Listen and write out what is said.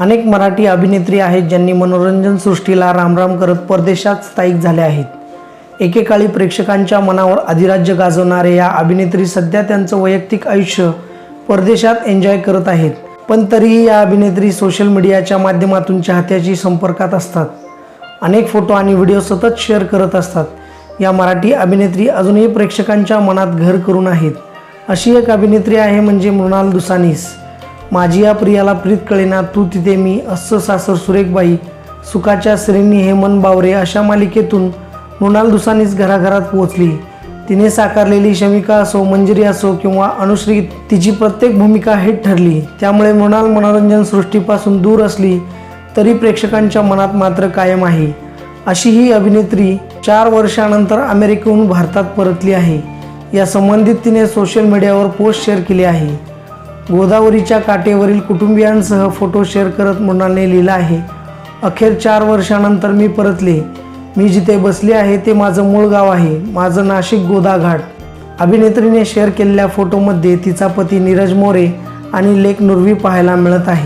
अनेक मराठी अभिनेत्री आहेत ज्यांनी मनोरंजन सृष्टीला रामराम करत परदेशात स्थायिक झाल्या आहेत. एकेकाळी प्रेक्षकांच्या मनावर अधिराज्य गाजवणारे या अभिनेत्री सध्या त्यांचं वैयक्तिक आयुष्य परदेशात एन्जॉय करत आहेत. पण तरीही या अभिनेत्री सोशल मीडियाच्या माध्यमातून चाहत्याशी संपर्कात असतात. अनेक फोटो आणि व्हिडिओ सतत शेअर करत असतात. या मराठी अभिनेत्री अजूनही प्रेक्षकांच्या मनात घर करून आहेत. अशी एक अभिनेत्री आहे म्हणजे मृणाल दुसानीस. माझी या प्रियाला प्रीत कळेना तू तिथे मी अस्स सासर सुरेखबाई सुखाच्या श्रेणी हेमन बावरे अशा मालिकेतून मृणाल दुसानीच घराघरात पोहोचली. तिने साकारलेली शमिका असो मंजिरी असो किंवा अनुश्री तिची प्रत्येक भूमिका हिट ठरली. त्यामुळे मृणाल मनोरंजन सृष्टीपासून दूर असली तरी प्रेक्षकांच्या मनात मात्र कायम आहे. अशी ही अभिनेत्री चार वर्षानंतर अमेरिकेहून भारतात परतली आहे. या संबंधित तिने सोशल मीडियावर पोस्ट शेअर केली आहे. गोदावरीच्या काठेवरील कुटुंबियांसह फोटो शेअर करत मृणालने लिहिलं आहे. अखेर चार वर्षानंतर मी परतले. मी जिथे बसले आहे ते माझं मूळ गाव आहे. माझं नाशिक गोदाघाट. अभिनेत्रीने शेअर केलेल्या फोटोमध्ये तिचा पती नीरज मोरे आणि लेक नुरवी पाहायला मिळत आहे.